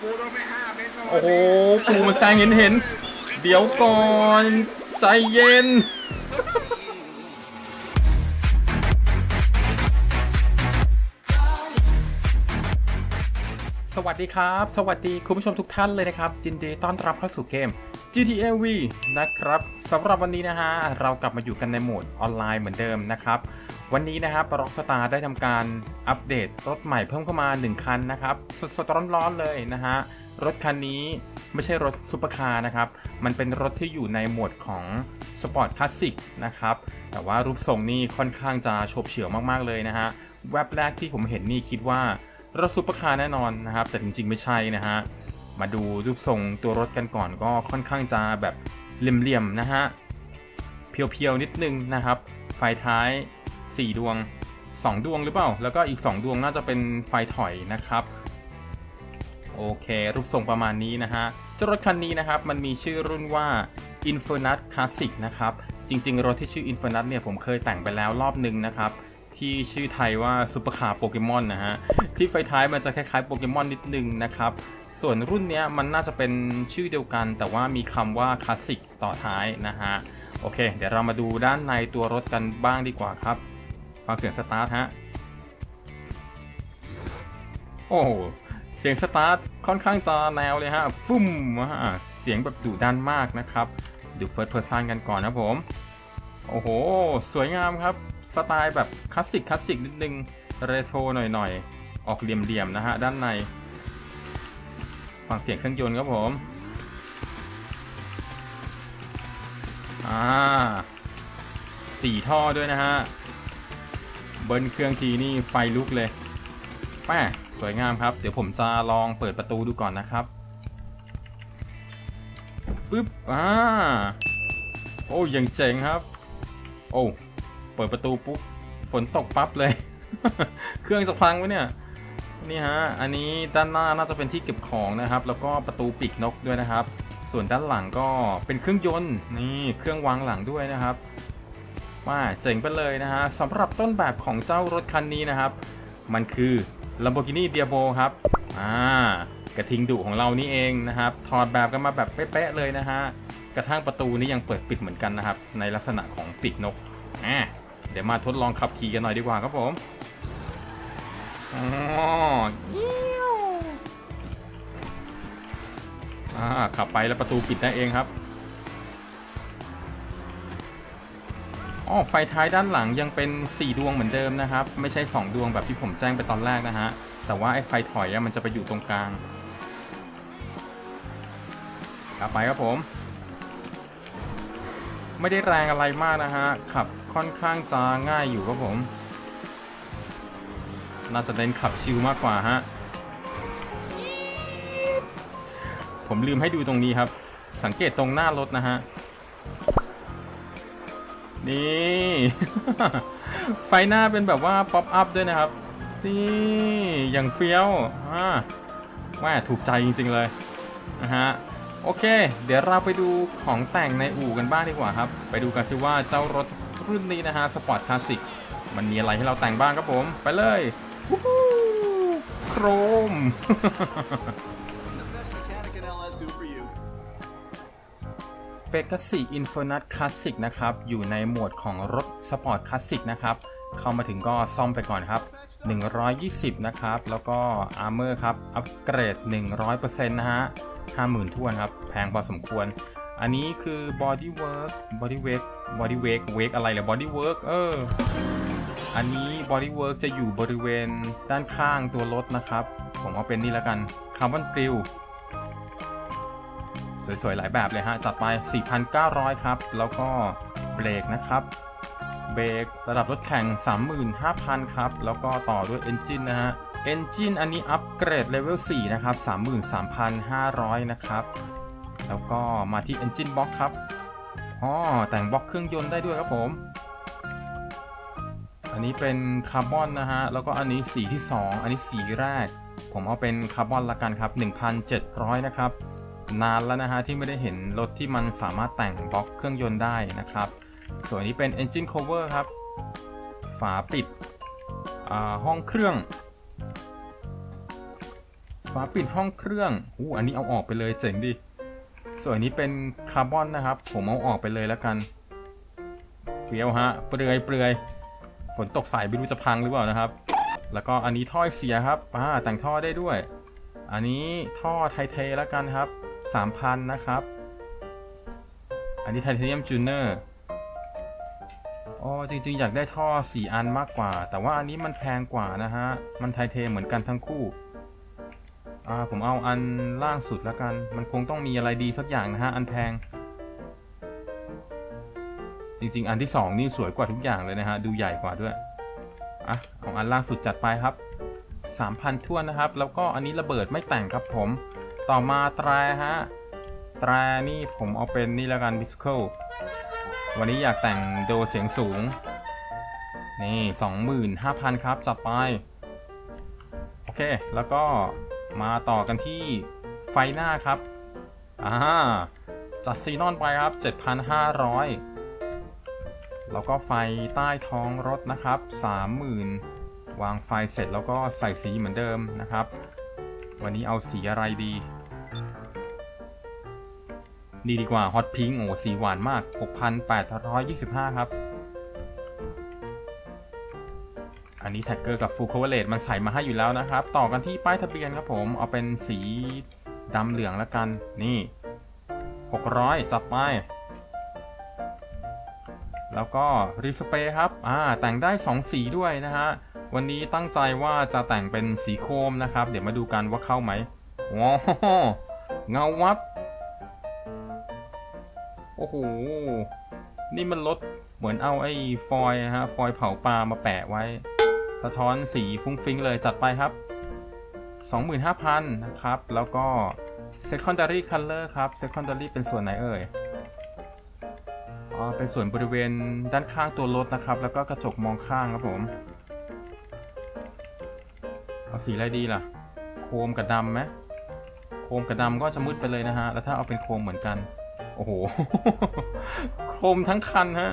ปูโดนไปห้าเมตรโอ้โหปูมันแซงเห็นเห็น เดี๋ยวก่อน ใจเย็นสวัสดีครับ สวัสดีคุณผู้ชมทุกท่านเลยนะครับ ยินดีต้อนรับเข้าสู่เกม GTA V นะครับสำหรับวันนี้นะฮะเรากลับมาอยู่กันในโหมดออนไลน์เหมือนเดิมนะครับ วันนี้นะครับร็อกสตาร์ได้ทำการอัปเดตรถใหม่เพิ่มเข้ามา 1 คันนะครับ สดๆร้อนๆเลยนะฮะรถคันนี้ไม่ใช่รถซุปเปอร์คาร์นะครับ มันเป็นรถที่อยู่ในโหมดของสปอร์ตคลาสสิกนะครับ แต่ว่ารูปทรงนี่ค่อนข้างจะโฉบเฉี่ยวมากๆเลยนะฮะแวบแรกที่ผมเห็นนี่คิดว่ารถซุปเปอร์คาร์แน่นอนนะครับ แต่จริงๆไม่ใช่นะฮะ มาดูรูปทรงตัวรถกันก่อนก็ค่อนข้างจะแบบเหลี่ยมๆนะฮะ เพียวๆนิดนึงนะครับ ไฟท้าย 4 ดวง 2 ดวงหรือเปล่า แล้วก็อีก 2 ดวงน่าจะเป็นไฟถอยนะครับ โอเค รูปทรงประมาณนี้นะฮะเจ้ารถคันนี้นะครับ มันมีชื่อรุ่นว่า Infernus Classic นะครับ จริงๆ รถที่ชื่อ Infernus เนี่ยผมเคยแต่งไปแล้วรอบนึงนะครับที่ชื่อไทยว่าซูเปอร์คาร์โปเกมอนนะฮะ ที่ไฟท้ายมันจะคล้ายๆโปเกมอนนิดนึงนะครับ ส่วนรุ่นนี้มันน่าจะเป็นชื่อเดียวกัน แต่ว่ามีคำว่าคลาสสิกต่อท้ายนะฮะ โอเค เดี๋ยวเรามาดูด้านในตัวรถกันบ้างดีกว่าครับ ฟังเสียงสตาร์ทฮะ โอ้เสียงสตาร์ทค่อนข้างจะแนวเลยฮะ ฟุ่มฮะเสียงแบบดุดันมากนะครับ ดูเฟิร์สเพอร์ซันกันก่อนนะผม โอ้โห สวยงามครับ สไตล์แบบคลาสสิกคลาสสิกนิดนึง เรโทรหน่อยๆ ออกเหลี่ยมๆนะฮะ ด้านใน ฟังเสียงเครื่องยนต์ครับผมอ่าสี่ท่อด้วยนะฮะ เบิ้ลเครื่องทีนี่ไฟลุกเลยแม่สวยงามครับ เดี๋ยวผมจะลองเปิดประตูดูก่อนนะครับปึ๊บอ่าโอ้ยังเจ๋งครับ โอ้ เปิดประตูปุ๊บ ฝนตกปั๊บเลย เครื่องจะพังวะเนี่ย นี่ฮะ อันนี้ด้านหน้าน่าจะเป็นที่เก็บของนะครับ แล้วก็ประตูปีกนกด้วยนะครับ ส่วนด้านหลังก็เป็นเครื่องยนต์นี่เครื่องวางหลังด้วยนะครับว่าเจ๋งไปเลยนะฮะสำหรับต้นแบบของเจ้ารถคันนี้นะครับ มันคือ Lamborghini Diablo ครับอ่ากระทิงดุของเรานี่เองนะครับถอดแบบกันมาแบบเป๊ะๆเลยนะฮะกระทั่งประตูนี้ยังเปิดปิดเหมือนกันนะครับ ในลักษณะของปีกนกอ่าเดี๋ยวมาทดลองขับขี่กันหน่อยดีกว่าครับผม อ๋ออ่าขับไปแล้วประตูปิดได้เองครับอ๋อไฟท้ายด้านหลังยังเป็น 4 ดวงเหมือนเดิมนะครับ ไม่ใช่ 2 ดวงแบบที่ผมแจ้งไปตอนแรกนะฮะ แต่ว่าไอ้ไฟถอยอะมันจะไปอยู่ตรงกลางกลับไปครับผม ไม่ได้แรงอะไรมากนะฮะ ขับค่อนข้างจะง่ายอยู่ครับผม น่าจะเน้นขับชิลมากกว่าฮะ ผมลืมให้ดูตรงนี้ครับ สังเกตตรงหน้ารถนะฮะ นี่ ไฟหน้าเป็นแบบว่าป๊อปอัพด้วยนะครับ นี่อย่างเฟี้ยวอ่าว่าถูกใจจริงๆเลยนะฮะโอเค เดี๋ยวเราไปดูของแต่งในอู่กันบ้างดีกว่าครับ ไปดูกันซิว่าเจ้ารถรุ่นนี้นะฮะสปอร์ตคลาสสิกมันมีอะไรให้เราแต่งบ้างครับผม ไปเลย โครม the best mechanic in LS do for you. เปก a ซีอินฟ r นั s คลาสสิกนะครับ อยู่ในโหมดของรถสปอร์ตคลาสสิกนะครับ เข้ามาถึงก็ซ่อมไปก่อนครับ 120 นะครับ แล้วก็อาร์เมอร์ครับ อัปเกรด 100%นะฮะ 50,000ทวนครับ แพงพอสมควร อันนี้คือ body work body work body work work อะไรเหรอ body work เออ อันนี้ body work จะอยู่บริเวณด้านข้างตัวรถนะครับ ผมเอาเป็นนี่แล้วกัน carbon grill สวยๆ หลายแบบเลยฮะ จัดไป 4,900 ครับ แล้วก็เบรกนะครับ เบรกระดับรถแข่ง 35,000 ครับ แล้วก็ต่อด้วย Engine นะฮะ Engine อันนี้อัปเกรดเลเวล 4 นะครับ 33,500 นะครับ แล้วก็มาที่ Engine Box ครับอ๋อแต่งบล็อกเครื่องยนต์ได้ด้วยครับผม อันนี้เป็นคาร์บอนนะฮะ แล้วก็อันนี้สีที่ 2 อันนี้สีแรก ผมเอาเป็นคาร์บอนละกันครับ 1,700 นะครับ นานแล้วนะฮะที่ไม่ได้เห็นรถที่มันสามารถแต่งบล็อกเครื่องยนต์ได้นะครับ ส่วนนี้เป็น engine cover ครับ ฝาปิดห้องเครื่อง ฝาปิดห้องเครื่องอู้อันนี้เอาออกไปเลยเจ๋งดิส่วนนี้เป็นคาร์บอนนะครับ ผมเอาออกไปเลยแล้วกัน เฟี้ยวฮะ เปลือยเปลือยฝ นตกใส่ไม่รู้จะพังหรือเปล่านะครับ แล้วก็อันนี้ท่อเสียครับอ่าแต่งท่อได้ด้วย อันนี้ท่อไทเทแล้วกันครับ3,000นะครับ อันนี้ไทเทเนียมจูเนอร์อ๋อจริงๆ อยากได้ท่อ 4 อันมากกว่า แต่ว่าอันนี้มันแพงกว่านะฮะ มันไทเทเหมือนกันทั้งคู่อ่าผมเอาอันล่างสุดแล้วกัน มันคงต้องมีอะไรดีสักอย่างนะฮะ อันแพง จริง ๆ อันที่ 2 นี่สวยกว่าทุกอย่างเลยนะฮะ ดูใหญ่กว่าด้วย อะเอาอันล่าสุดจัดไปครับ 3,000ทั่วนนะครับ แล้วก็อันนี้ระเบิดไม่แต่งครับผม ต่อมาตราฮะ ตรานี่ผมเอาเป็นนี่แล้วกันบิสเคิลวันนี้อยากแต่งโดเสียงสูง นี่ 25,000 ครับ จัดไป โอเค แล้วก็มาต่อกันที่ไฟหน้าครับ อ่า จัดซีนอนไปครับ 7,500 แล้วก็ไฟใต้ท้องรถนะครับ 30,000 วางไฟเสร็จแล้วก็ใส่สีเหมือนเดิมนะครับ วันนี้เอาสีอะไรดี นี่ดีกว่าฮอตพิงโอ้สีหวานมาก 6,825 ครับ อันนี้แท็กเกอร์กับฟูลค o เวเลตมันใส่มาให้อยู่แล้วนะครับ ต่อกันที่ป้ายทะเบียนครับผม เอาเป็นสีดำเหลืองแล้วกัน นี่ 600 จัดไป แล้วก็รีสเปรย์ครับอ่าแต่งได้ 2 สีด้วยนะฮะ วันนี้ตั้งใจว่าจะแต่งเป็นสีโครมนะครับ เดี๋ยวมาดูกันว่าเข้าไหมว้าเงาวับ โอ้โห นี่มันลดเหมือนเอาไอ้ฟอยฮะ ฟอยเผาปลามาแปะไว้ สะท้อนสีฟุ้งฟิ้งเลยจัดไปครับ 25,000 นะครับ แล้วก็ secondary color ครับ secondary เป็นส่วนไหนเอ่ย อ๋อเป็นส่วนบริเวณด้านข้างตัวรถนะครับ แล้วก็กระจกมองข้างครับผมเอาสีอะไรดีล่ะ โครมกับดำไหมโครมกับดำก็จะมืดไปเลยนะฮะ แล้วถ้าเอาเป็นโครมเหมือนกัน โอ้โห โครมทั้งคันฮะ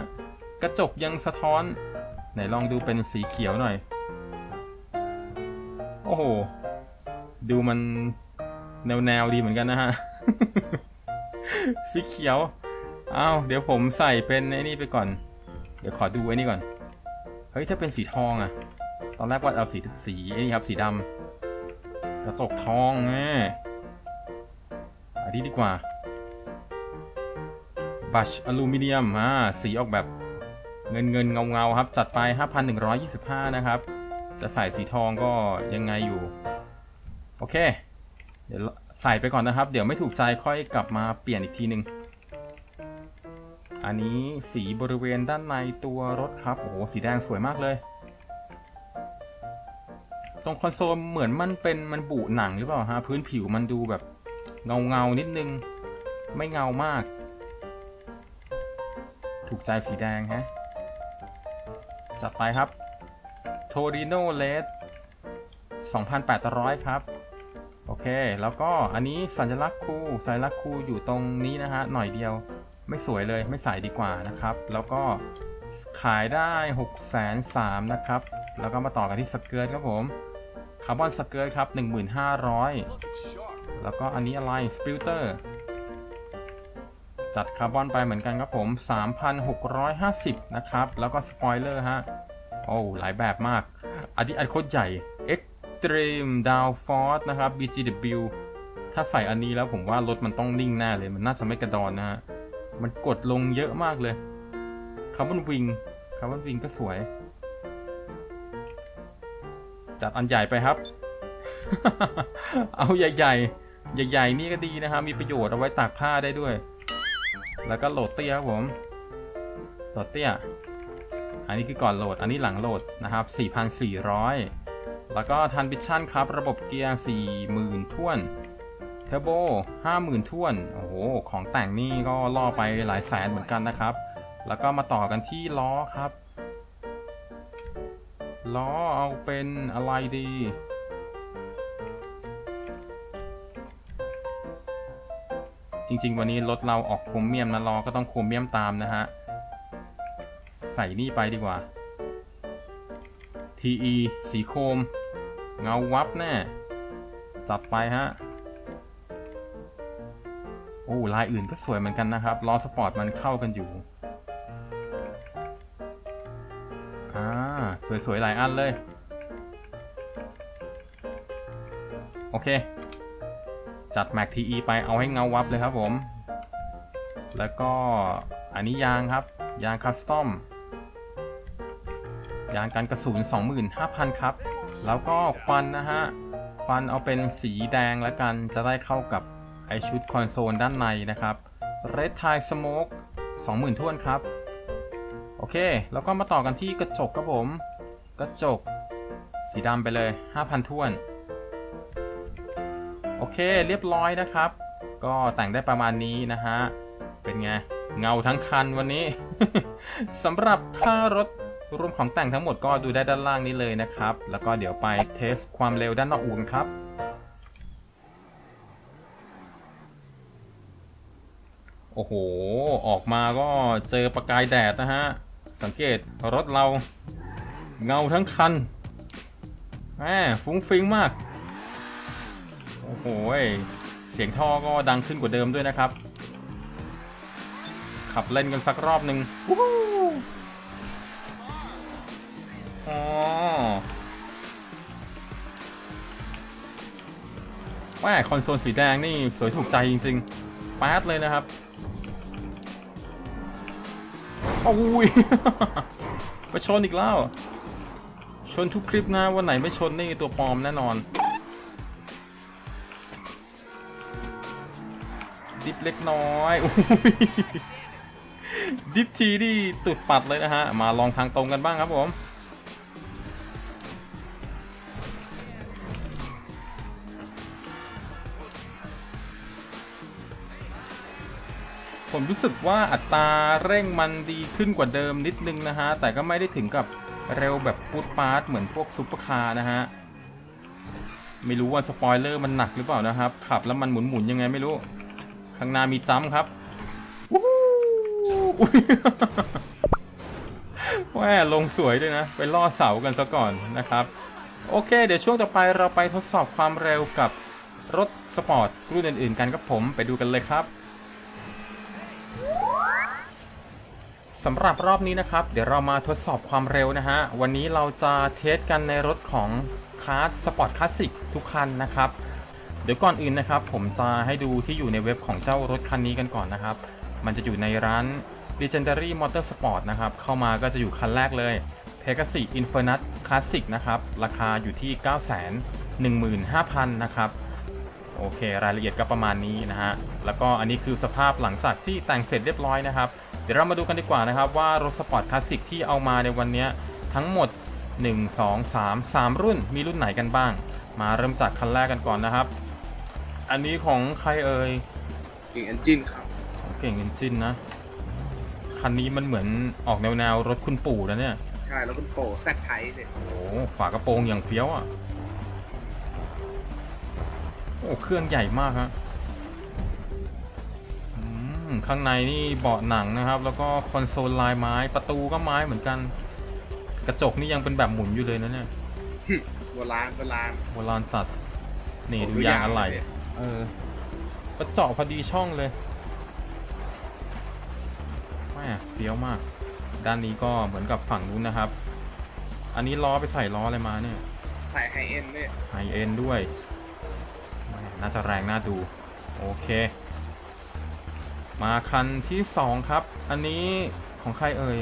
กระจกยังสะท้อน ไหนลองดูเป็นสีเขียวหน่อย โอ้โห ดูมันแนวแนวดีเหมือนกันนะฮะ สีเขียว อ้าวเดี๋ยวผมใส่เป็นไอ้นี่ไปก่อน เดี๋ยวขอดูไอ้นี่ก่อน เฮ้ยถ้าเป็นสีทองอะตอนแรกว่าเอาสีสีไอ้นี่ครับสีดำกระจกทองแน่อันนี้ดีกว่าบัชอลูมิเนียมอ่าสีออกแบบเงินเงินเงาเงาครับ จัดไป 5,125 นะครับ จะใส่สีทองก็ยังไงอยู่ โอเค เดี๋ยวใส่ไปก่อนนะครับ เดี๋ยวไม่ถูกใจค่อยกลับมาเปลี่ยนอีกทีหนึ่ง อันนี้สีบริเวณด้านในตัวรถครับ โอ้โห สีแดงสวยมากเลย ตรงคอนโซลเหมือนมันเป็นมันบุหนังหรือเปล่าฮะ พื้นผิวมันดูแบบเงาเงานิดนึง ไม่เงามาก ถูกใจสีแดงฮะ จัดไปครับ t o r i n o LED 2,800 ครับ โอเค แล้วก็อันนี้สัญลักษณ์คูสัญลักษณ์คูอยู่ตรงนี้นะฮะ หน่อยเดียว ไม่สวยเลยไม่ใส่ดีกว่านะครับ แล้วก็ขายได้6 3 0 0 0นะครับ แล้วก็มาต่อกันที่สเกิร์ตครับผมคาร์บอนสเกิร์ตครับ1,500 แล้วก็อันนี้อะไรสปิลเตอร์จัดคาร์บอนไปเหมือนกันครับผม 3,650 นะครับ แล้วก็สปอยเลอร์ฮะ โอ้หลายแบบมาก อันนี้อันโคตรใหญ่ Extreme Downforce นะครับ BGW ถ้าใส่อันนี้แล้วผมว่ารถมันต้องนิ่งแน่เลย มันน่าจะไม่กระดอนนะฮะ มันกดลงเยอะมากเลยคาร์บอนวิงคาร์บอนวิงก็สวย จัดอันใหญ่ไปครับ เอาใหญ่ ๆ ใหญ่ ๆ นี่ก็ดีนะครับ มีประโยชน์เอาไว้ตากผ้าได้ด้วย แล้วก็โหลดเตี้ยครับผม โหลดเตี้ย อันนี้คือก่อนโหลด อันนี้หลังโหลดนะครับ 4,400 แล้วก็ทันบิชชั่นครับ ระบบเกียร์ 40,000ท่วน เทอร์โบ50,000ท่วน โอ้โห ของแต่งนี่ก็ล่อไปหลายแสนเหมือนกันนะครับ แล้วก็มาต่อกันที่ล้อครับ ล้อเอาเป็นอะไรดี จริงๆ วันนี้รถเราออกโครเมียมนะล้อก็ต้องโครเมียมตามนะฮะ ใส่นี่ไปดีกว่า TE สีโครม เงาวับแน่ จัดไปฮะ โอ้ลายอื่นก็สวยเหมือนกันนะครับล้อสปอร์ตมันเข้ากันอยู่อ่าสวยๆหลายอันเลย โอเค จัด Mac TE ไปเอาให้เงาวับเลยครับผม แล้วก็อันนี้ยางครับ ยางคัสตอมยางกันกระสุน25,000 ครับ แล้วก็ควันนะฮะ ควันเอาเป็นสีแดงแล้วกันจะได้เข้ากับ ไอชุดคอนโซลด้านในนะครับ Red Tie Smoke 20,000ท้วนครับ โอเค แล้วก็มาต่อกันที่กระจกครับผม กระจก สีดำไปเลย 5,000ท้วน โอเคเรียบร้อยนะครับ ก็แต่งได้ประมาณนี้นะฮะ เป็นไง เงาทั้งคันวันนี้สำหรับค่ารถรวมของแต่งทั้งหมดก็ดูได้ด้านล่างนี้เลยนะครับ แล้วก็เดี๋ยวไปเทสความเร็วด้านนอกอู่กันครับ โอ้โห ออกมาก็เจอประกายแดดนะฮะ สังเกตรถเราเงาทั้งคันแหมฟุ้งฟิ้งมาก โอ้โห เสียงท่อก็ดังขึ้นกว่าเดิมด้วยนะครับ ขับเล่นกันสักรอบหนึ่งวู้ฮู้อ๋อแม่คอนโซลสีแดงนี่สวยถูกใจจริงๆป๊ดเลยนะครับ โอ้ยไปชนอีกแล้ว ชนทุกคลิปนะวันไหนไม่ชนนี่ตัวปลอมแน่นอน ดิฟเล็กน้อยอุ๊ยดิฟทีที่ตุดปัดเลยนะฮะ มาลองทางตรงกันบ้างครับผม ผมรู้สึกว่าอัตราเร่งมันดีขึ้นกว่าเดิมนิดนึงนะฮะ แต่ก็ไม่ได้ถึงกับเร็วแบบปูดปาร์ตเหมือนพวกซุปเปอร์คาร์นะฮะ ไม่รู้ว่าสปอยเลอร์มันหนักหรือเปล่านะครับ ขับแล้วมันหมุนๆยังไงไม่รู้ ข้างหน้ามีจัมป์ครับวู้ฮู้อุ๊ยแหลงสวยด้วยนะ ไปล่อเสากันซะก่อนนะครับ โอเค เดี๋ยวช่วงต่อไปเราไปทดสอบความเร็วกับรถสปอร์ตรุ่นอื่นๆกันครับผมไปดูกันเลยครับ สำหรับรอบนี้นะครับ เดี๋ยวเรามาทดสอบความเร็วนะฮะ วันนี้เราจะเทสกันในรถของคาร์สปอร์ตคลาสสิกทุกคันนะครับ เดี๋ยวก่อนอื่นนะครับ ผมจะให้ดูที่อยู่ในเว็บของเจ้ารถคันนี้กันก่อนนะครับ มันจะอยู่ในร้าน Legendary Motorsport นะครับ เข้ามาก็จะอยู่คันแรกเลย Pegasus Infernus Classic นะครับ ราคาอยู่ที่ 915,000 นะครับ โอเค รายละเอียดก็ประมาณนี้นะฮะ แล้วก็อันนี้คือสภาพหลังจากที่แต่งเสร็จเรียบร้อยนะครับ เดี๋ยวเรามาดูกันดีกว่านะครับว่ารถสปอร์ตคลาสสิกที่เอามาในวันนี้ทั้งหมด 1 2 3 3 รุ่นมีรุ่นไหนกันบ้าง มาเริ่มจากคันแรกกันก่อนนะครับ อันนี้ของใครเอ่ยกิ่งเอนจินครับเก่งเอนจินนะ คันนี้มันเหมือนออกแนวแนวๆรถคุณปู่นะเนี่ย ใช่แล้วคุณโปรแซดไทยเนี่ยโอ้โหฝากระโปรงอย่างเฟี้ยวอะโอ้เครื่องใหญ่มากฮะอืม ข้างในนี่เบาะหนังนะครับ แล้วก็คอนโซลลายไม้ประตูก็ไม้เหมือนกัน กระจกนี่ยังเป็นแบบหมุนอยู่เลยนะเนี่ยโบราณโบราณโบราณจัดนี่โอ้ดูดูยางยางอะไรเลยเออประเจาะพอดีช่องเลยแม่เฟี้ยวมาก ด้านนี้ก็เหมือนกับฝั่งนู้นนะครับ อันนี้ล้อไปใส่ล้ออะไรมาเนี่ยใส่ไฮเอ็นเนี่ยไฮเอ็นด้วยแม่น่าจะแรงน่าดู โอเค มาคันที่สองครับ อันนี้ของใครเอ่ย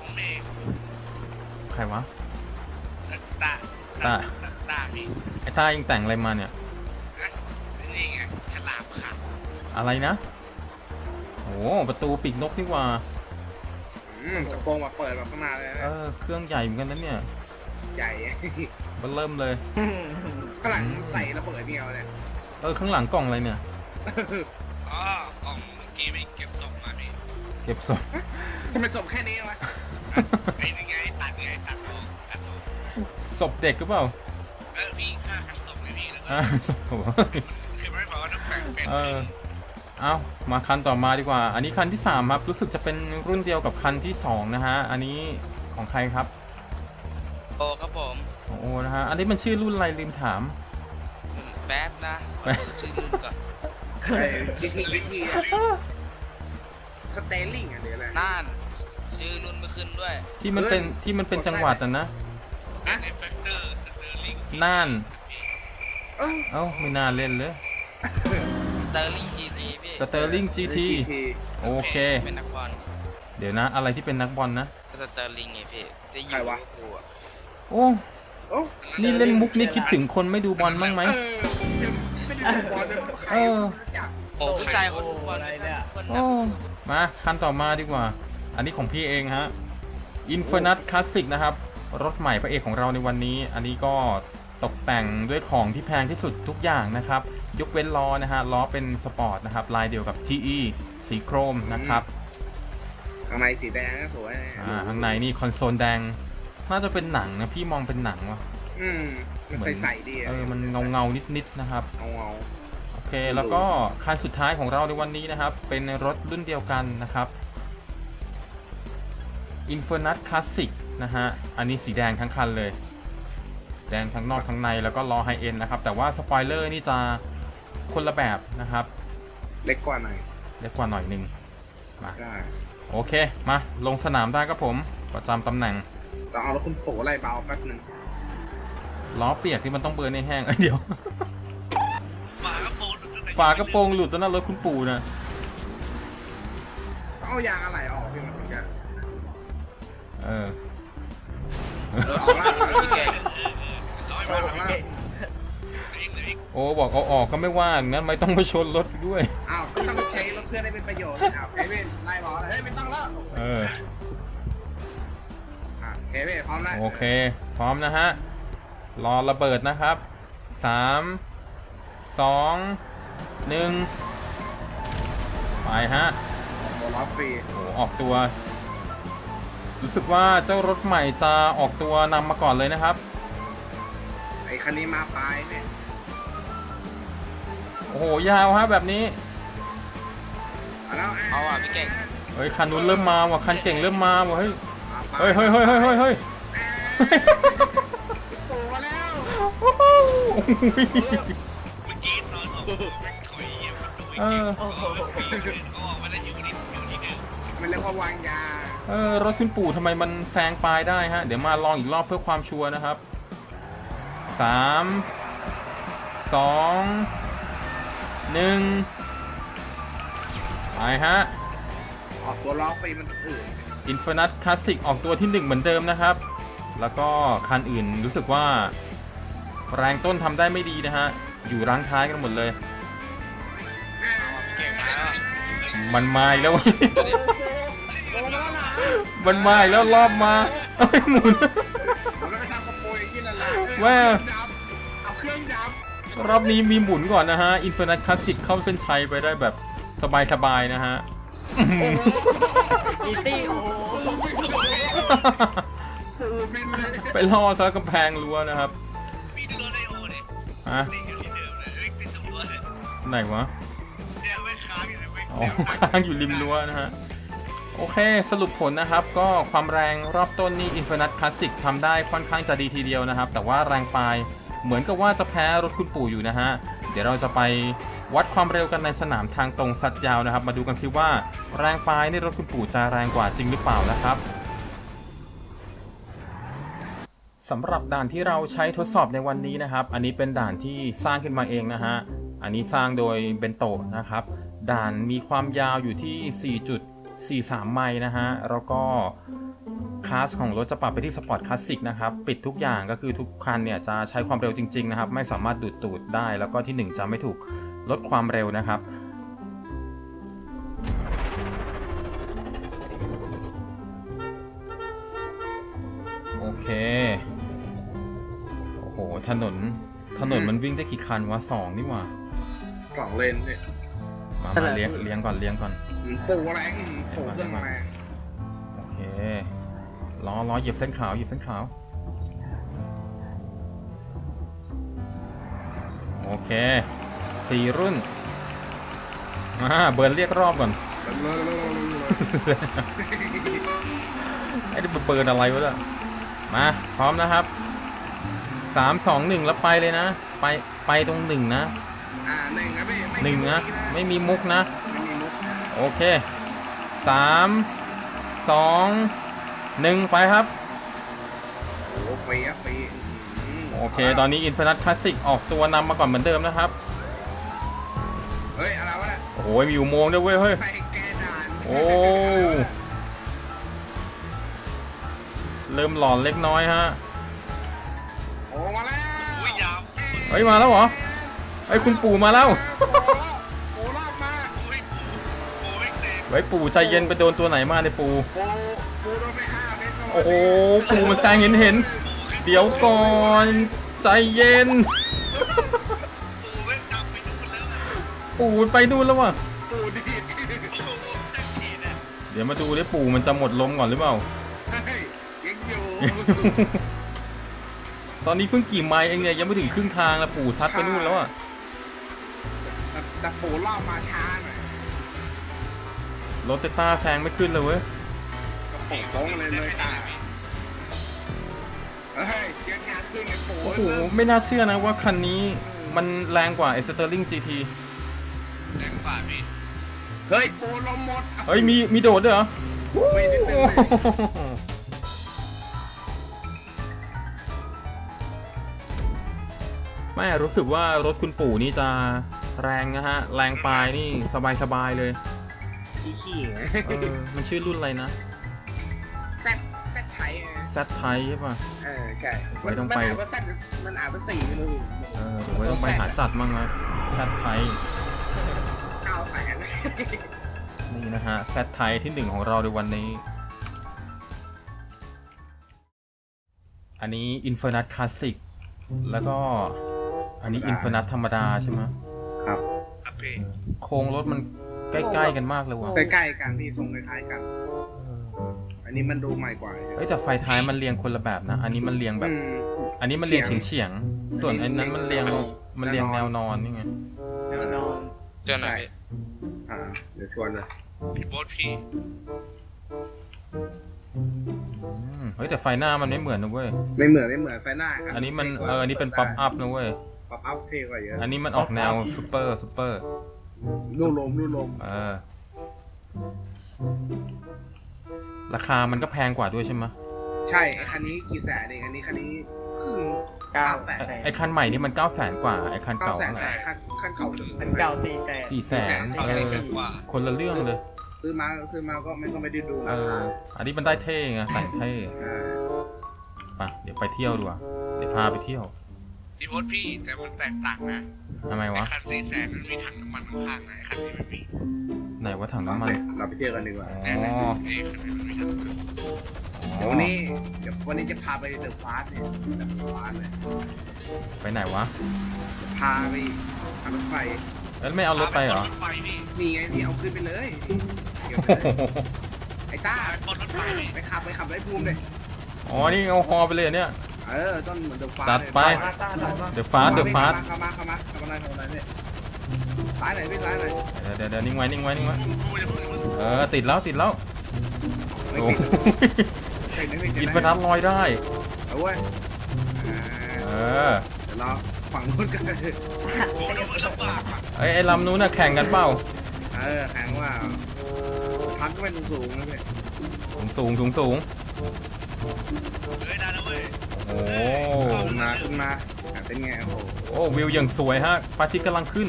ผมเองใครวะตาตาตาพี่ไอ้ต้ายังแต่งอะไรมาเนี่ยนี่ไงฉลามขัดอะไรนะโอ้ประตูปีกนกนี่หว่าอืมกระโปรงมาเปิดแบบข้างหน้าเลยเอนะอเครื่องใหญ่เหมือนกันนะเนี่ยใหญ่มันเริ่มเลยข้างหลังใส่ระเบิดเดียวเนี่ยเออข้างหลังกล่องอะไรเนี่ย เก็บศพทำไมจบแค่นี้วะไอ้นี่ไงตัดไงตัดออกตัดออกศพเด็กหรือเปล่าเออพี่ฆ่าหันศพไงพี่แล้วก็อ่าศพคือไม่พอต้องแบ่งเป็นเออเอามาคันต่อมาดีกว่า อันนี้คันที่สามครับรู้สึกจะเป็นรุ่นเดียวกับคันที่สองนะฮะอันนี้ของใครครับโอ้ครับผมของโอนะฮะอันนี้มันชื่อรุ่นอะไรลืมถามผแป๊บนะขอดูชื่อรุ่นก่อนไอ้ทีทีทีที สเตลลิงอะหรืออะไร น่านชื่อรุ่นไม่ขึ้นด้วยที่มันเป็นที่มันเป็นจังหวัดอะนะฮะน่าน เอ้าเอ้าไม่น่าเล่นเลยสเตอร์ลิงทีทีพี่สเตอร์ลิงจีทีโอเค เป็นนักบอลเดี๋ยวนะ อะไรที่เป็นนักบอลนะ สเตอร์ลิงไงพี่ได้อใครยู่วะ ลิเวอร์พูลอะโอ้โอ้นี่เล่นมุกนี่คิดถึงคนไม่ดูบอลบ้างไหม เออไม่ได้ดูบอลด้วยใครเอออยากโอ้ผู้ชายคนดูบอลอะไรเนี่ยคนโอ้นะ มาคันต่อมาดีกว่า อันนี้ของพี่เองฮะ Infernus Classic นะครับ รถใหม่พระเอกของเราในวันนี้ อันนี้ก็ตกแต่งด้วยของที่แพงที่สุดทุกอย่างนะครับ ยกเว้นล้อนะฮะ ล้อเป็นสปอร์ตนะครับ ลายเดียวกับ TE สีโครมนะครับข้างในสีแดงก็สวยอ่าข้างในนี่คอนโซลแดง น่าจะเป็นหนังนะพี่มองเป็นหนังว่ะอืมมันใสๆดีะเออมันเงาเงาๆนิดๆนะครับ เงาเงาโอ เคแล้วก็คันสุดท้ายของเราในวันนี้นะครับ เป็นรถรุ่นเดียวกันนะครับ Infernus Classic นะฮะ อันนี้สีแดงทั้งคันเลย แดงทั้งนอกทั้งในแล้วก็ล้อไฮเอ็นนะครับ แต่ว่าสปอยเลอร์นี่จะคนละแบบนะครับ เล็กกว่าหน่อยเล็กกว่าหน่อยหนึ่งมาได้โอเค มาลงสนามได้ครับผมประจำตำแหน่งจะเอาแล้วคุณโผล่อะไรเบาแป๊บหนึงล้อเปียกที่มันต้องเบิร์นให้แห้งเอ้ยเดี๋ยว ฝากระโปรงหลุดแล้วนะรถคุณปู่นะต้องเอายางอะไรออกพี่มันถึงจะเออเออออกแล้วเออแก่ออกแล้วโอ้บอกเอาออกก็ไม่ว่างนะไม่ต้องมาชนรถด้วย อ้าวก็ต้องใช้รถเพื่อนได้เป็นประโยชน์อ้าวเควินไล่บอลเลยเฮ้ยไม่ต้องแล้วเอออะเควินพร้อมแล้วโอเค พร้อมนะฮะ รอระเบิดนะครับสามสอง หนึ่งไปฮะตัวล้อฟรีโอ้ออกตัว รู้สึกว่าเจ้ารถใหม่จะออกตัวนำมาก่อนเลยนะครับ ไอ้คันนี้มาปลายเนี่ยโอ้โห ยาวฮะแบบนี้ เอาแล้วเอาอะพี่เก่งเฮ้ย คันนู้นเริ่มมาว่ะคันเก่งเริ่มมาว่ะเฮ้ยอาไปเฮ้ยเฮ้ยเฮ้ยเฮ้ยเฮ้ยเฮ้ยตัวมาแล้ว โอ้โห เยี่ยมประตูอีกเอทีอโอ้โหก็ออกมาได้อยู่ที่อยู่ที่หนึ่งมันเรียกว่าวางยาเออรถคุณปู่ทำไมมันแซงปลายได้ฮะ เดี๋ยวมาลองอีกรอบเพื่อความชัวร์นะครับสามสองหนึ่งไปฮะ ออกตัวล้อฟรีมันอื่น Infernus Classic ออกตัวที่ 1 เหมือนเดิมนะครับ แล้วก็คันอื่นรู้สึกว่า แรงต้นทำได้ไม่ดีนะฮะ อยู่รั้งท้ายกันหมดเลย มันมาอีกแล้วเว้ยลงมาแล้วนะมันมาอีกแล้วรอบมาเอ้ยหมุน ผมจะไปทำกระโปรงอย่างนี้แหละนะแว่เอาเครื่องดับรอบนี้มีหมุนก่อนนะฮะ Infernus Classic เข้าเส้นชัยไปได้แบบสบายๆนะฮะเอาเครื่องดับอีตี้โอ้โหปูบินเลยไปล่อซะกำแพงรั้วนะครับมีดูรถไอโอเนี่ยฮะนี่อยู่ที่เดิมเลยเอ้ยเป็นตำรวจเลยไหนวะเนี่ยไม่ค้างอยู่เลยไม่อ๋อ ค้างอยู่ริมรั้วนะฮะ โอเค สรุปผลนะครับ ก็ความแรงรอบต้นนี่ Infernus Classic ทำได้ค่อนข้างจะดีทีเดียวนะครับ แต่ว่าแรงปลายเหมือนกับว่าจะแพ้รถคุณปู่อยู่นะฮะ เดี๋ยวเราจะไปวัดความเร็วกันในสนามทางตรงสัดยาวนะครับ มาดูกันซิว่าแรงปลายในรถคุณปู่จะแรงกว่าจริงหรือเปล่านะครับสำหรับด่านที่เราใช้ทดสอบในวันนี้นะครับ อันนี้เป็นด่านที่สร้างขึ้นมาเองนะฮะ อันนี้สร้างโดยเบนโตะนะครับ ด่านมีความยาวอยู่ที่ 4.43 ไมล์นะฮะ แล้วก็คลาสของรถจะปรับไปที่สปอร์ตคลาสสิกนะครับ ปิดทุกอย่างก็คือทุกคันเนี่ยจะใช้ความเร็วจริง ๆ นะครับ ไม่สามารถดูดตูดได้ แล้วก็ที่ 1 จะไม่ถูกลดความเร็วนะครับโอเค โอ้โห ถนน ถนนมันวิ่งได้กี่คันวะสองนี่หว่าสองเลนเนี่ย มามาเลี้ยงเลี้ยงก่อนเลี้ยงก่อนปูแรงปูเครื่องแรงโอเคล้อล้อเหยียบเส้นขาวเหยียบเส้นขาวโอเคสี่รุ่นมาเบิร์นเรียกรอบก่อนไอ้นี่เบิร์นอะไรวะเนี่ยมาพร้อมนะครับสามสองหนึ่งแล้วไปเลยนะ ไปไปตรงหนึ่งนะ อ่าหนึ่งนะพี่ไม่หนึ่งนะไม่ไม่มีมุกนะ ไม่มีมุกนะโอเคสามสองหนึ่งไปครับ โอ้โหฟรีอะฟรีมโอเค ตอนนี้ Infinite Classic ออกตัวนำมาก่อนเหมือนเดิมนะครับ เฮ้ยอะไรวะเนี่ยโอ้โหมีอุโมงค์ด้วยเว้ยเฮ้ย ไปแกด่านโอ้ เริ่มหลอนเล็กน้อยฮะ โอ้มาแล้วอุ้ยยาว เฮ้ยมาแล้วเหรอ เฮ้ยคุณปู่มาแล้ว โอ้ลากมาอุ้ยปูปูไม่เตะไว้ยปู่ใจเย็นไปโดนตัวไหนมาเนี่ยปู่ปูปูโดนไปห้าเมตรโอ้โหปู่มันแซงเห็นเห็นเดี๋ยวก่อนใจเย็น ปูไม่ดำไปนู่นแล้วนะปู่มันไปนู่นแล้วว่ะปูดีดโอ้โหแท็กซี่เนี่ยเดี๋ยวมาดูดิปู่มันจะหมดลมก่อนหรือเปล่า เฮ้ยยังอยู่ตอนนี้เพิ่งกี่ไมล์เองเนี่ยยังไม่ถึงครึ่งทางแล้วปู่ซัดไปนู่นแล้วอะ แต่แต่ปูรอบมาช้าหน่อยรถเตต้าแซงไม่ขึ้นเลยเว้ยปูโค้งเลยเลยตาเฮ้ยยังงานขึ้นไงปูโอ้โหไม่น่าเชื่อนะว่าคันนี้มันแรงกว่า e x t e r l i n g GT แรงกว่าพี่เฮ้ยปูลมหมดเฮ้ยมีมีโดดด้วยเหรอไม่ได้เป็นโอ้เลยโหไม่รู้สึกว่ารถคุณปู่นี่จะ แรงนะฮะ แรงปลายนี่สบายๆเลยขี้ๆไงเออมันชื่อรุ่นอะไรนะแซดแซดไทยไง Z ไทใช่ป่ะ เออ ใช่ไว้ต้องไป มันอ่านว่าแซดมันอ่านว่าสี่ไม่รู้เออเดี๋ยวไว้ต้องไปหาจัดมั่งนะ Z ไทเก้าแสนนี่นะฮะ Z ไทที่หนึ่งของเราในวันนี้ อันนี้ Infernus Classic แล้วก็อันนี้ Infernus ธรรมดาใช่ไหมครับครับ พี่โครงรถมันใกล้ๆกันมากเลยว่ะใกล้ๆกันพี่ทรงคล้ายๆกัน อันนี้มันดูใหม่กว่าเอ้ยแต่ไฟท้ายมันเรียงคนละแบบนะ อันนี้มันเรียงแบบอืมอันนี้มันเรียงเฉียงๆส่วนอันนั้นมันเรียงมันเรียงแนวนอนนี่ไงแนวนอนเจอหน่อยอ่าเดี๋ยวชวนเลยพี่โบ๊ทพี่อืมเฮ้ยแต่ไฟหน้ามันไม่เหมือนนะเว้ย ไม่เหมือนไม่เหมือนไฟหน้าครับ อันนี้มันเอออันนี้เป็นป๊อปอัพนะเว้ย ป๊อปอัพเท่กว่าเยอะอันนี้มันออกแนวซูเปอร์ซูเปอร์รูลมรูลมเออ ราคามันก็แพงกว่าด้วยใช่ไหมใช่ไอ้คันนี้กี่แสนเองอันนี้คันนี้ครึ่งเก้าแสนไอ้ไอคันใหม่นี่มันเก้าแสนกว่าไอคันเก้าเก่าแสนเท่าไหแต่ร่ คันคันเก่าจะมันเก่าสี่แสน สี่แสนเอาเอสี่อแสนกว่าคนละเรื่องเลยซื้อมาซื้อมาก็ไม่ก็ไม่ได้ดูเอราอคาอันนี้มันได้เท่ไงแต่งเท่อ่า ไปเดี๋ยวไปเที่ยวดีกว่า เดี๋ยวพาไปเที่ยว พี่โบ๊ทพี่แต่มันแตกต่างนะทำไมไอ้วะ คันสี่แสนมันมีถังน้ำมันข้างๆนะไอ้คันนี้ไม่มีไหนว่าถังน้ำมัน เราไปเที่ยวกันดีกว่าอ๋อ แน่ๆไอ้คันนี้มันมีถังน้ำมันเดี๋ยววันนี้เดี๋ยววันนี้จะพาไปเดอะฟาสเนี่ยเดอะฟาสเลยไปไหนวะพาไปทางรถไฟแล้วไม่เอารถไปเหรอรถไฟนี่นี่ไงพี่เอาขึ้นไปเลยเดี๋ยวโอ้โหไอ้ต้าบนรถไฟนี่ไปขับไปขับไอ้ภูมิเลยอ๋อ นี่เอาฮอไปเลยเนี่ย เออต้นเหมือนเดอะฟาสจัดไปมาต้าต้าต้าเดี๋ยวฟาสเดี๋ยวฟาสเข้ามาเข้ามาเข้ามาเข้ามาเข้ามาเนี่ยซ้ายไหนพี่ซ้ายไหนเดี๋ยวเดี๋ยวเดี๋ยวนิ่งไว้นิ่งไว้นิ่งไว้พูดจะพูดจะพูดเออติดแล้วติดแล้วไม่โอ้ติดไม่ติดไม่ติดกินประทัดลอยได้เอาเว้ยอ่าเออเดี๋ยวรอฝั่งนู้นกันโอ้โหแล้วมันลำบากอะไอ้ไอ้ลำนู้นน่ะแข่งกันเปล่าเออแข็งว่าพัดก็ไม่สูงๆนะพี่สูงสูงสูงสูงเฮ้ยได้แล้วเว้ยโอ้โหขึ้นมาขึ้นมาอะเป็นไงโอ้โหโอ้วิวอย่างสวยฮะพระอาทิตย์กำลังขึ้น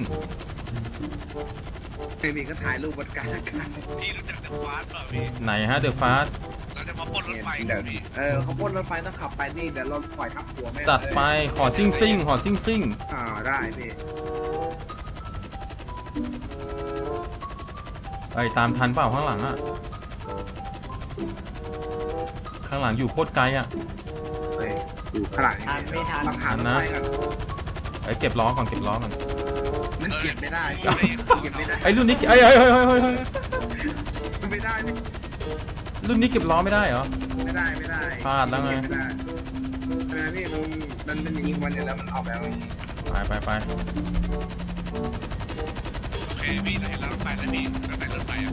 เทมีก็ถ่ายรูปบนกลางอากาศพี่รู้จักเดอะฟาสเปล่าพี่ไหนฮะเดอะฟาสเราจะมาปล้นรถไฟเดี๋กัยวนพี่เออเขาพ่นรถไฟต้องขับไปนี่เดี๋ยวเราปล่อยทับหัวแม่งจัดไปขอซิ่งซิ่งขอซิ่งซิ่งอ่าได้พี่ไอ้ยตามทันเปล่าข้างหลังอะข้างหลังอยู่โคตรไกลอะเฮ้ย อยู่ข้างหลังทานไม่ทันต้องหารถไฟกันไอ้ยเก็บล้อก่อนเก็บล้อก่อนมันเก็บไม่ได้เออเก็บไม่ได้ไอ้รุ่นนี้ไอ้ไอ้ไอ้ไอ้ไอ้ไอ้ไม่ได้พี่รุ่นนี้เก็บล้อไม่ได้เหรอไม่ได้ไม่ได้พลาดแล้วไงเก็บไม่ได้ใช่ไหมพี่มันมันมันยิงวันเดียวแล้วมันออกแล้วอย่างงี้ไปไปไปโอเคพี่เราเห็นแล้วรถไฟแล้วพี่เราไปรถไฟอะ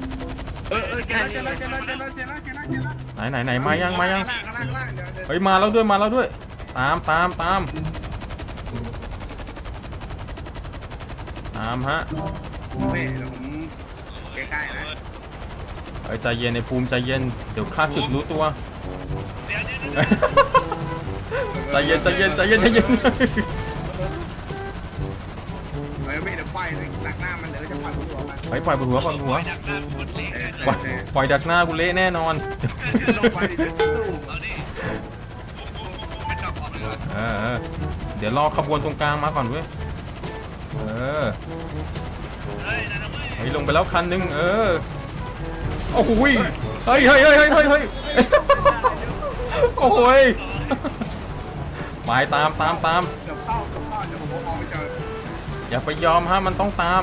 เออเออเจอแล้วเจอแล้วเจอแล้วเจอแล้วเจอแล้วเจอแล้วเจอแล้วไหนไหนไหนมายังมายังข้างล่างข้างล่างข้างล่างเดี๋ยวเดี๋ยวเฮ้ยมาแล้วด้วยมาแล้วด้วย ตามตามตามตามฮะเว้ยเดี๋ยวผมใกล้ๆนะเอ้ยใจเย็นในภูมิใจเย็นเดี๋ยวข้าศึกรู้ตัวเดี๋ยวเดี๋ยวเดี๋ยวใจเย็นใจเย็นใจเย็นใจเย็นเฮ้ยไม่เดี๋ยวปล่อยเลยดักหน้ามันเดี๋ยวจะปล่อยหัวมันไปปล่อยบนหัวปล่อยบนหัวดักหน้าทุกคนเละเออปล่อยเออปล่อยดักหน้ากูเละแน่นอน ลงไปดิเดี๋ยวสู้ อกเลยว่ะเออเออเดี๋ยวรอขบวนตรงกลางมาก่อนเว้ย เออเฮ้ยนั่นนะเว้ยเฮ้ยลงไปแล้วคันหนึงเออ โอ้โหยเฮ้ยเฮ้ยเฮ้ยเฮ้ยเฮ้ยเฮ้ยโอ้โหยไปตามตามตาม เดี๋ยวเข้าเดี๋ยวเข้าเดี๋ยวผมมองไม่เจออย่าไปยอมฮะมันต้องตาม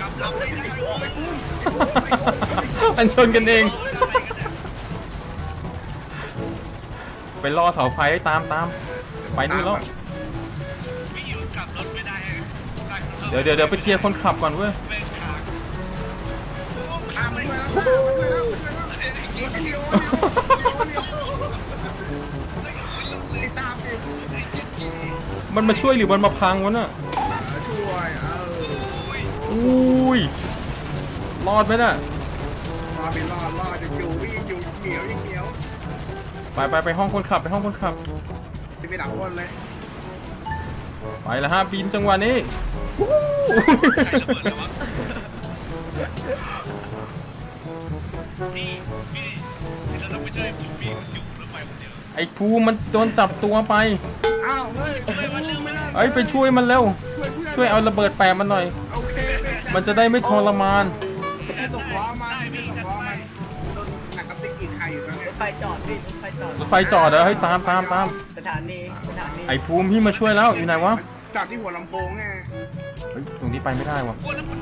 กลับลำไม่ได้โอ้ย มันชนกันเองไป ล่อเสาไฟให้ตามตามไปนู่นแล้วพี่อยู่กลับรถไม่ได้ได้รถเดี๋ยวเดี๋ยวเดี๋ยวไปเคลียร์คนขับก่อนเว้ยแม่งขางตามไปด้วยแล้วตามไปด้วยแล้วไปด้วยแล้วเลี้ยวเลี้ยวเลี้ยวเลี้ยวตามดิมันมาช่วยหรือมันมาพังวะน่ะช่วยเอออุ้ยรอดไหมน่ะรอดไปรอดรอดอยู่ ไปไปไปห้องคนขับไปห้องคนขับจะไปดับคนเลยไปแล้วฮะบินจังหวะนี้ใครระเบิดเลยวะพี่พี่เดี๋ยวเราไปช่วยคุณพี่อยู่รถไฟคนเดียวไอ้ภูมิมันโดนจับตัวไปอ้าวเฮ้ยไม่มันลืมไม่ได้เอ้ยไปช่วยมันเร็ว ช่วยเพื่อนช่วยเอาระเบิดแปะมันหน่อย โอเคมันจะได้ไม่ทรมานแค่ส่งล้อมาแค่ส่งล้อมาโดนหนักกับติ๊กอีกใครอยู่ตอนเนี้ยไฟจอดพี่ไฟจอด รถไฟจอดเหรอเฮ้ยตามตามตามสถานีสถานีไอ้ภูมิพี่มาช่วยแล้วอยู่ไหนวะจอดที่หัวลำโพงไงเฮ้ยตรงนี้ไปไม่ได้วะโอ้ยแล้วมัน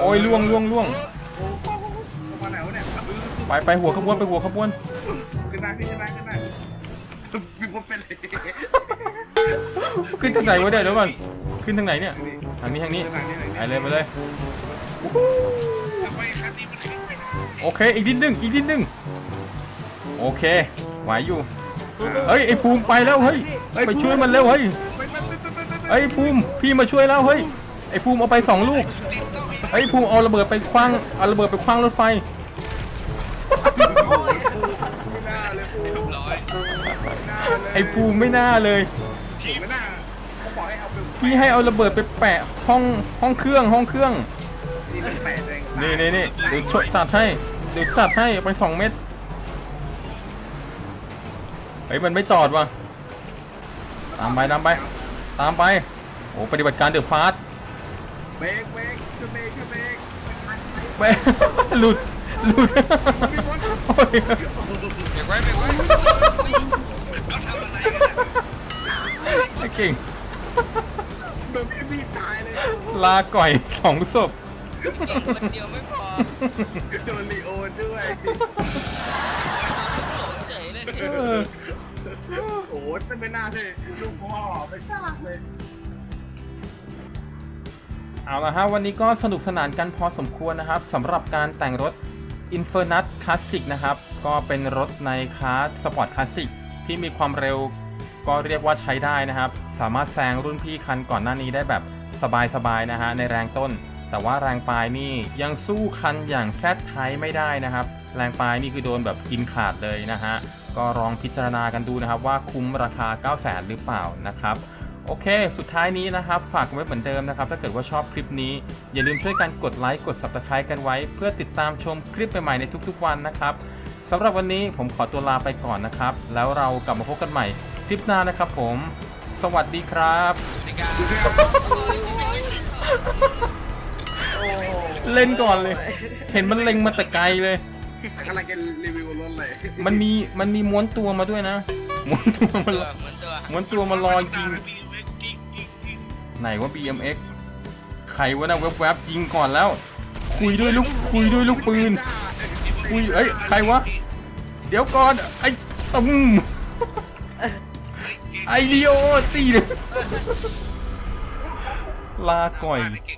โอ้ยล่วงล่วงล่วง โอ้โหลงมาไหนวะเนี่ยไปไปหัวขบวนไปหัวขบวนขึ้นได้ขึ้นได้ขึ้นได้มีคนเป็นเลยขึ้นทางไหนวะเดี๋ยวเดี๋ยวก่อนขึ้นทางไหนเนี่ยทางนี้ทางนี้ไปเลยไปเลยทำไมคันนี้มันแข็งไปไหนโอเคอีกนิดนึงอีกนิดนึง โอเคไหวอยู่เฮ้ยไอ้ภูมิไปแล้วเฮ้ยไปช่วยมันเร็วเฮ้ยไอ้ภูมิพี่มาช่วยแล้วเฮ้ยไอ้ภูมิเอาไปสองลูกไอ้ภูมิเอาระเบิดไปคว้างเอาระเบิดไปคว้างรถไฟไอ้ภูมิไม่น่าเลยพี่ให้เอาระเบิดไปแปะห้องห้องเครื่องห้องเครื่องนี่มันแปะเองนี่นี่นี่เดี๋ยวชดจัดให้เดี๋ยวจัดให้ไปสองเม็ด เฮ้ยมันไม่จอดว่ะตามไปตามไปตามไปโอ้ปฏิบัติการเดือดฟาสเบรกเบรกช่วยเบรกช่วยเบรกไปหลุดหลุดโอ้ยเบรกไว้เบรกไว้เขาทำอะไรกันเก่งโดนพี่พี่ตายเลยลาก่อยสองศพคนเดียวไม่พอโดนลีโอด้วยเฉยเลย โอ้โหแต่ไม่น่าเลยลูกพ่อไปชากเลย เอาละฮะวันนี้ก็สนุกสนานกันพอสมควรนะครับสำหรับการแต่งรถ Infernus Classic นะครับ ก็เป็นรถในคลาสสปอร์ตคลาสสิกที่มีความเร็วก็เรียกว่าใช้ได้นะครับ สามารถแซงรุ่นพี่คันก่อนหน้านี้ได้แบบสบายๆนะฮะในแรงต้น แต่ว่าแรงปลายนี่ยังสู้คันอย่างแซดไทไม่ได้นะครับ แรงปลายนี่คือโดนแบบกินขาดเลยนะฮะ ก็ลองพิจารณากันดูนะครับว่าคุ้มราคา 9 0 0 0 0 0หรือเปล่านะครับโอเค สุดท้ายนี้นะครับ ฝากไว้เหมือนเดิมนะครับ ถ้าเกิดว่าชอบคลิปนี้ อย่าลืมช่วยกันกดไลค์ กด Subscribe กันไว้ เพื่อติดตามชมคลิปใหม่ๆในทุกๆวันนะครับสำหรับวันนี้ผมขอตัวลาไปก่อนนะครับ แล้วเรากลับมาพบกันใหม่คลิปหน้านะครับผม สวัสดีครับ เล่นก่อนเลย เห็นมันเล็งมาแต่ไกลเลย กำลังจะรีวิวรถเลยมันมีมันมีม้วนตัวมาด้วยนะ ม้วนตัวมาตัวเหมือนตัวม้วนตัวมารอยิงมีเวกกิ้งกิ้งกิ้งไหนว่า BMX ใครวะนะแวบๆยิงก่อนแล้ว คุยด้วยลูกคุยด้วยลูกปืน คุยเอ้ยใครวะ เดี๋ยวก่อนไอ้ตุ้มไอเดีโอตีเลยลาก่อยเก่ง